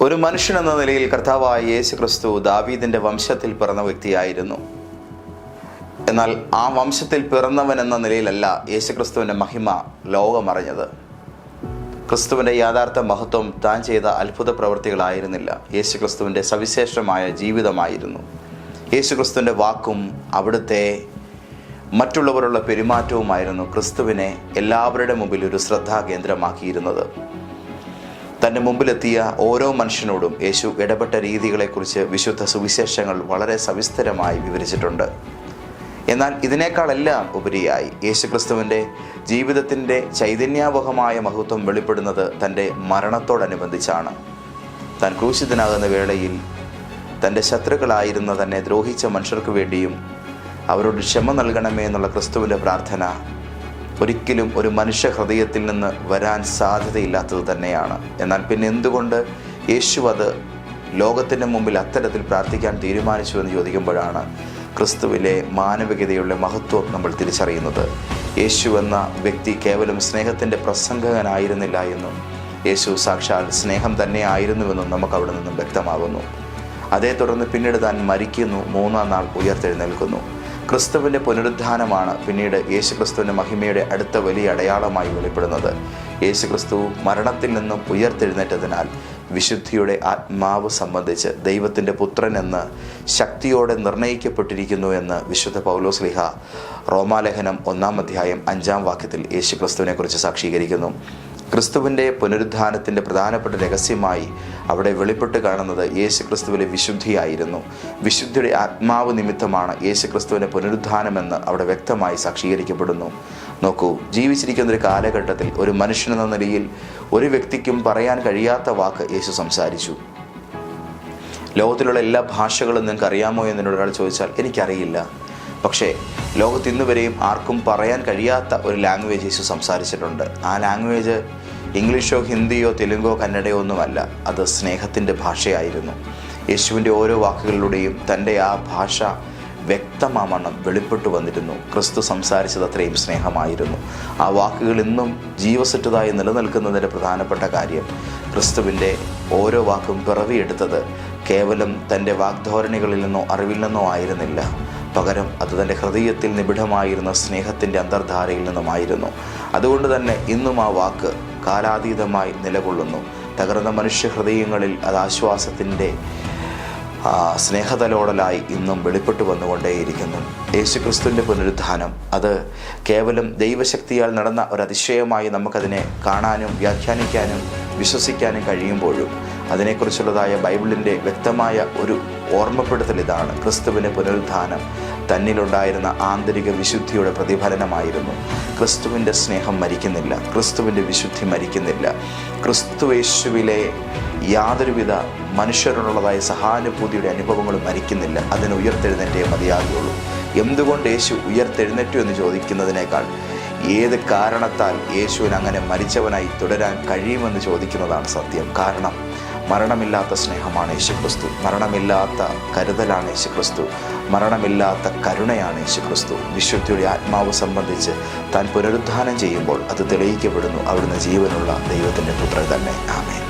ഒരു മനുഷ്യൻ എന്ന നിലയിൽ കർത്താവായ യേശു ക്രിസ്തു ദാവീദിന്റെ വംശത്തിൽ പിറന്ന വ്യക്തിയായിരുന്നു. എന്നാൽ ആ വംശത്തിൽ പിറന്നവൻ എന്ന നിലയിലല്ല യേശുക്രിസ്തുവിന്റെ മഹിമ ലോകമറിഞ്ഞത്. ക്രിസ്തുവിന്റെ യാഥാർത്ഥ മഹത്വം താൻ ചെയ്ത അത്ഭുത പ്രവൃത്തികളായിരുന്നില്ല. യേശുക്രിസ്തുവിന്റെ സവിശേഷമായ ജീവിതമായിരുന്നു. യേശുക്രിസ്തുവിന്റെ വാക്കും അവിടുത്തെ മറ്റുള്ളവരുള്ള പെരുമാറ്റവുമായിരുന്നു ക്രിസ്തുവിനെ എല്ലാവരുടെ മുമ്പിൽ ഒരു ശ്രദ്ധാകേന്ദ്രമാക്കിയിരുന്നത്. തന്റെ മുമ്പിലെത്തിയ ഓരോ മനുഷ്യനോടും യേശു ഇടപെട്ട രീതികളെക്കുറിച്ച് വിശുദ്ധ സുവിശേഷങ്ങൾ വളരെ സവിസ്തരമായി വിവരിച്ചിട്ടുണ്ട്. എന്നാൽ ഇതിനേക്കാളെല്ലാം ഉപരിയായി യേശുക്രിസ്തുവിന്റെ ജീവിതത്തിന്റെ ചൈതന്യാവഹമായ മഹത്വം വെളിപ്പെടുന്നത് തന്റെ മരണത്തോടനുബന്ധിച്ചാണ്. താൻ ക്രൂശിതനാകുന്ന വേളയിൽ തന്റെ ശത്രുക്കളായിരുന്ന തന്നെ ദ്രോഹിച്ച മനുഷ്യർക്ക് വേണ്ടിയും അവരോട് ക്ഷമ നൽകണമേ എന്നുള്ള ക്രിസ്തുവിന്റെ പ്രാർത്ഥന ഒരിക്കലും ഒരു മനുഷ്യ ഹൃദയത്തിൽ നിന്ന് വരാൻ സാധ്യതയില്ലാത്തത് തന്നെയാണ്. എന്നാൽ പിന്നെ എന്തുകൊണ്ട് യേശു അത് ലോകത്തിന്റെ മുമ്പിൽ അത്തരത്തിൽ പ്രാർത്ഥിക്കാൻ തീരുമാനിച്ചു എന്ന് ചോദിക്കുമ്പോഴാണ് ക്രിസ്തുവിലെ മാനവികതയുടെ മഹത്വം നമ്മൾ തിരിച്ചറിയുന്നത്. യേശു എന്ന വ്യക്തി കേവലം സ്നേഹത്തിന്റെ പ്രസംഗകനായിരുന്നില്ല എന്നും യേശു സാക്ഷാൽ സ്നേഹം തന്നെ ആയിരുന്നുവെന്നും നമുക്ക് അവിടെ നിന്നും വ്യക്തമാകുന്നു. അതേ തുടർന്ന് പിന്നീട് താൻ മരിക്കുന്നു മൂന്നാം നാൾ ഉയർത്തെഴുന്നേൽക്കുന്നു. ക്രിസ്തുവിന്റെ പുനരുദ്ധാനമാണ് പിന്നീട് യേശു ക്രിസ്തുവിന്റെ മഹിമയുടെ അടുത്ത വലിയ അടയാളമായി വെളിപ്പെടുന്നത്. യേശുക്രിസ്തു മരണത്തിൽ നിന്നും ഉയർത്തെഴുന്നേറ്റതിനാൽ വിശുദ്ധിയുടെ ആത്മാവ് സംബന്ധിച്ച് ദൈവത്തിന്റെ പുത്രൻ എന്ന് ശക്തിയോടെ നിർണയിക്കപ്പെട്ടിരിക്കുന്നു എന്ന് വിശുദ്ധ പൗലോസ്ലിഹ റോമാലേഖനം ഒന്നാം അധ്യായം അഞ്ചാം വാക്യത്തിൽ യേശുക്രിസ്തുവിനെക്കുറിച്ച് സാക്ഷീകരിക്കുന്നു. ക്രിസ്തുവിന്റെ പുനരുദ്ധാനത്തിന്റെ പ്രധാനപ്പെട്ട രഹസ്യമായി അവിടെ വെളിപ്പെട്ട് കാണുന്നത് യേശു ക്രിസ്തുവിലെ വിശുദ്ധിയായിരുന്നു. വിശുദ്ധിയുടെ ആത്മാവ് നിമിത്തമാണ് യേശു ക്രിസ്തുവിന്റെ പുനരുദ്ധാനമെന്ന് അവിടെ വ്യക്തമായി സാക്ഷീകരിക്കപ്പെടുന്നു. നോക്കൂ ജീവിച്ചിരിക്കുന്ന ഒരു കാലഘട്ടത്തിൽ ഒരു മനുഷ്യനെന്ന നിലയിൽ ഒരു വ്യക്തിക്കും പറയാൻ കഴിയാത്ത വാക്ക് യേശു സംസാരിച്ചു. ലോകത്തിലുള്ള എല്ലാ ഭാഷകളും നിങ്ങൾക്ക് അറിയാമോ എന്ന് എന്നോട് ഒരാൾ ചോദിച്ചാൽ എനിക്കറിയില്ല. പക്ഷേ ലോകത്ത് ഇന്നുവരെയും ആർക്കും പറയാൻ കഴിയാത്ത ഒരു ലാംഗ്വേജ് യേശു സംസാരിച്ചിട്ടുണ്ട്. ആ ലാംഗ്വേജ് ഇംഗ്ലീഷോ ഹിന്ദിയോ തെലുങ്കോ കന്നഡയോ ഒന്നുമല്ല അത് സ്നേഹത്തിന്റെ ഭാഷയായിരുന്നു. യേശുവിന്റെ ഓരോ വാക്കുകളിലൂടെയും തന്റെ ആ ഭാഷ വ്യക്തമാവണ്ണം വെളിപ്പെട്ടു വന്നിരുന്നു. ക്രിസ്തു സംസാരിച്ചത് അത്രയും സ്നേഹമായിരുന്നു. ആ വാക്കുകൾ ഇന്നും ജീവസുറ്റതായി നിലനിൽക്കുന്നതിന്റെ പ്രധാനപ്പെട്ട കാര്യം ക്രിസ്തുവിന്റെ ഓരോ വാക്കും പിറവിയെടുത്തത് കേവലം തന്റെ വാഗ്ധോരണികളിൽ നിന്നോ അറിവിൽ നിന്നോ ആയിരുന്നില്ല. പകരം അത് തന്റെ ഹൃദയത്തിൽ നിബിഡമായിരുന്ന സ്നേഹത്തിന്റെ അന്തർധാരയിൽ നിന്നുമായിരുന്നു. അതുകൊണ്ട് തന്നെ ഇന്നും ആ വാക്ക് കാലാതീതമായി നിലകൊള്ളുന്നു. തകർന്ന മനുഷ്യ ഹൃദയങ്ങളിൽ അത് ആശ്വാസത്തിന്റെ സ്നേഹതലോടലായി ഇന്നും വെളിപ്പെട്ടു വന്നുകൊണ്ടേയിരിക്കുന്നു. യേശുക്രിസ്തുവിന്റെ പുനരുദ്ധാനം അത് കേവലം ദൈവശക്തിയാൽ നടന്ന ഒരു നമുക്കതിനെ കാണാനും വ്യാഖ്യാനിക്കാനും വിശ്വസിക്കാനും കഴിയുമ്പോഴും അതിനെക്കുറിച്ചുള്ളതായ ബൈബിളിന്റെ വ്യക്തമായ ഒരു ഓർമ്മപ്പെടുത്തൽ ഇതാണ്. ക്രിസ്തുവിന് പുനരുദ്ധാനം തന്നിലുണ്ടായിരുന്ന ആന്തരിക വിശുദ്ധിയുടെ പ്രതിഫലനമായിരുന്നു. ക്രിസ്തുവിന്റെ സ്നേഹം മരിക്കുന്നില്ല ക്രിസ്തുവിന്റെ വിശുദ്ധി മരിക്കുന്നില്ല. ക്രിസ്തുവേശുവിലെ യാതൊരുവിധ മനുഷ്യരോടുള്ളതായ സഹാനുഭൂതിയുടെ അനുഭവങ്ങളും മരിക്കുന്നില്ല. അതിന് ഉയർത്തെഴുന്നേറ്റേ മതിയാകുകയുള്ളൂ. എന്തുകൊണ്ട് യേശു ഉയർത്തെഴുന്നേറ്റു എന്ന് ചോദിക്കുന്നതിനേക്കാൾ ഏത് കാരണത്താൽ യേശുവിന് അങ്ങനെ മരിച്ചവനായി തുടരാൻ കഴിയുമെന്ന് ചോദിക്കുന്നതാണ് സത്യം. കാരണം മരണമില്ലാത്ത സ്നേഹമാണ് യേശുക്രിസ്തു. മരണമില്ലാത്ത കരുതലാണ് യേശുക്രിസ്തു. മരണമില്ലാത്ത കരുണയാണ് യേശുക്രിസ്തു. വിശുദ്ധിയുടെ ആത്മാവ് സംബന്ധിച്ച് താൻ പുനരുദ്ധാനം ചെയ്യുമ്പോൾ അത് തെളിയിക്കപ്പെടുന്നു. അവിടുന്ന് ജീവനുള്ള ദൈവത്തിന്റെ പുത്രൻ തന്നെ. ആമേൻ.